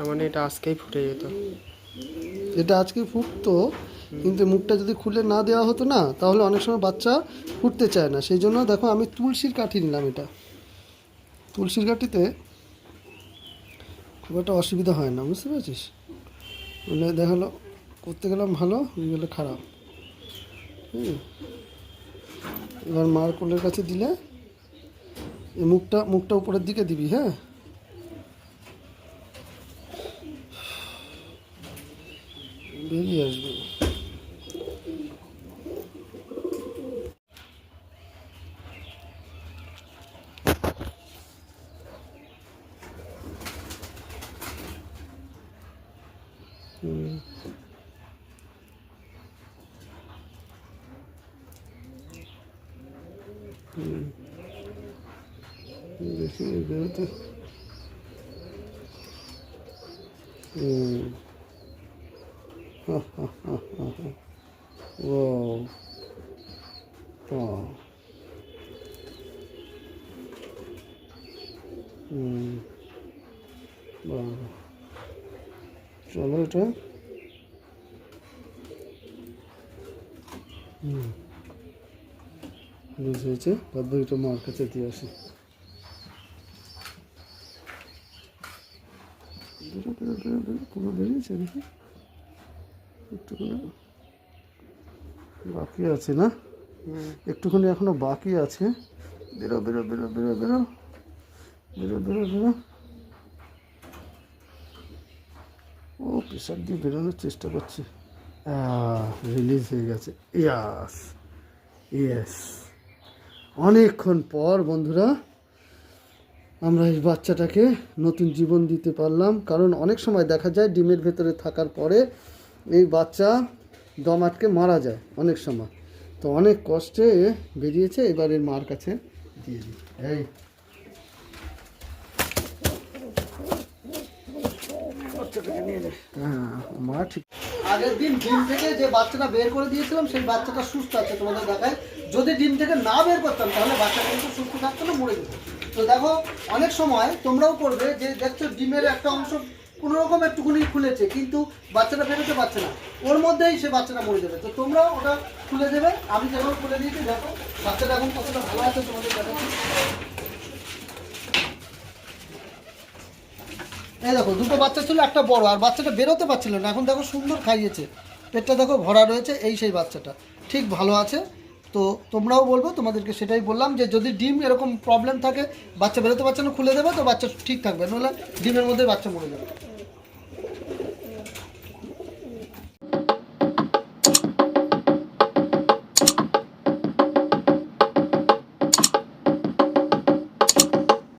তার মানে এটা আজকেই ফুটে যেত। এটা আজকে ফুটতো, কিন্তু মুখটা যদি খুলে না দেওয়া হতো না, তাহলে অনেক সময় বাচ্চা ফুটতে চায় না। সেই জন্য দেখো, আমি তুলসীর কাঠি নিলাম এটা। তুলসীর কাঠিতে খুব একটা অসুবিধা হয় না, বুঝতে পেরেছিস? মানে দেখাল করতে গেলাম ভালো গেলে খারাপ। হুম। এবার মার কোলের কাছে দিলে মুখটা মুখটা উপরের দিকে দিবি হ্যাঁ? 别扔了。嗯。嗯。别扔了。嗯。Whoa. Oh. হুম, চলো এটা হুম লুজ হয়েছে বাদবাকিটা মার কাছে দিয়ে আসি পুরো বেরিয়েছে নাকি একটু করে বাকি আছে না? একটুখানি এখনও বাকি আছে। বেরো বেরো বেরো বেরো বেরো। বেরো বেরো বেরো। ও প্রেশার দিয়ে বেরোনোর চেষ্টা করছে। রিলিজ হয়ে গেছে। ইয়াস ইয়েস অনেকক্ষণ পর, বন্ধুরা, আমরা এই বাচ্চাটাকে নতুন জীবন দিতে পারলাম। কারণ অনেক সময় দেখা যায়, ডিমের ভেতরে থাকার পরে এই বাচ্চা দম আটকে মারা যায় অনেক সময়। তো অনেক কষ্টে বেরিয়েছে এবার এর মার কাছে দিয়ে দিই। এই। হ্যাঁ মা ঠিক। আগের দিন ডিম থেকে যে বাচ্চাটা বের করে দিয়েছিলাম সেই বাচ্চাটা সুস্থ আছে তোমাদের দেখায়। যদি ডিম থেকে না বের করতাম তাহলে বাচ্চা কিন্তু সুস্থ থাকতো না মরে যেত। তো দেখো অনেক সময় তোমরাও করবে যে দেখছ ডিমের একটা অংশ কোনো রকম একটুখানি খুলেছে, কিন্তু বাচ্চাটা বেরোতে পারছে না। ওর মধ্যেই সে বাচ্চাটা মরে যাবে। তো তোমরাও ওটা খুলে দেবে। আমি যেমন খুলে দিয়েছি, দেখো, বাচ্চাটা এখন কতটা ভালো আছে, তোমাদের দেখাচ্ছি। এই দেখো, দুটো বাচ্চা ছিল, একটা বড়, আর বাচ্চাটা বেরোতে পারছিল না। এখন দেখো সুন্দর খাইয়েছে। পেটটা দেখো ভরা রয়েছে, এই সেই বাচ্চাটা। ঠিক ভালো আছে। তো তোমরাও বলব, তোমাদেরকে সেটাই বললাম যে যদি ডিম এরকম প্রবলেম থাকে, বাচ্চা বেরোতে পারছে না, খুলে দেবে, তো বাচ্চা ঠিক থাকবে। নাহলে ডিমের মধ্যে বাচ্চা মরে যাবে।